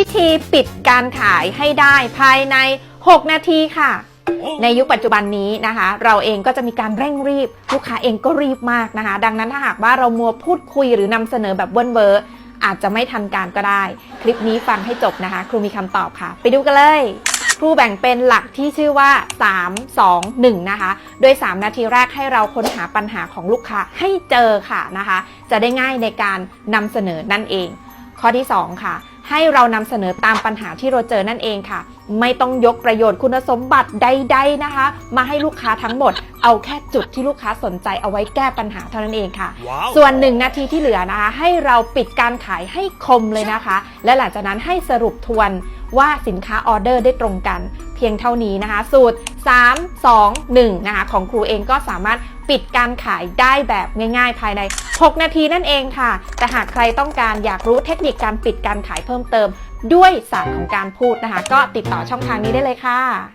วิธีปิดการขายให้ได้ภายใน 6 นาทีค่ะ ในยุคปัจจุบันนี้นะคะ เราเองก็จะมีการเร่งรีบ ลูกค้าเองก็รีบมากนะคะ ดังนั้นถ้าหากว่าเรามัวพูดคุยหรือนำเสนอแบบเบิ้ลเบอร์อาจจะไม่ทันการก็ได้ คลิปนี้ฟังให้จบนะคะ ครูมีคำตอบค่ะ ไปดูกันเลยครูแบ่งเป็นหลักที่ชื่อว่า 3 2 1 นะคะ โดย 3 นาทีแรกให้เราค้นหาปัญหาของลูกค้าให้เจอค่ะนะคะ จะได้ง่ายในการนำเสนอนั่นเอง ข้อที่ 2 ค่ะ ให้เรานำเสนอตามปัญหาที่เราเจอนั่นเองค่ะ ไม่ต้องยกประโยชน์คุณสมบัติใด ๆนะคะ มาให้ลูกค้าทั้งหมด เอาแค่จุดที่ลูกค้าสนใจเอาไว้แก้ปัญหาเท่านั้นเองค่ะว้าวส่วนหนึ่งนาทีที่เหลือนะคะ ให้เราปิดการขายให้คมเลยนะคะ และหลังจากนั้นให้สรุปทวนว่าสินค้าออเดอร์ได้ตรงกันเพียงเท่านี้นะคะ สูตร 3 2 1 นะคะ ของครูเองก็สามารถปิดการขายได้แบบง่ายๆ ภายใน 6 นาทีนั่นเองค่ะ แต่หากใครต้องการอยากรู้เทคนิคการปิดการขายเพิ่มเติม ด้วยศาสตร์ของการพูดนะคะ ก็ติดต่อช่องทางนี้ได้เลยค่ะ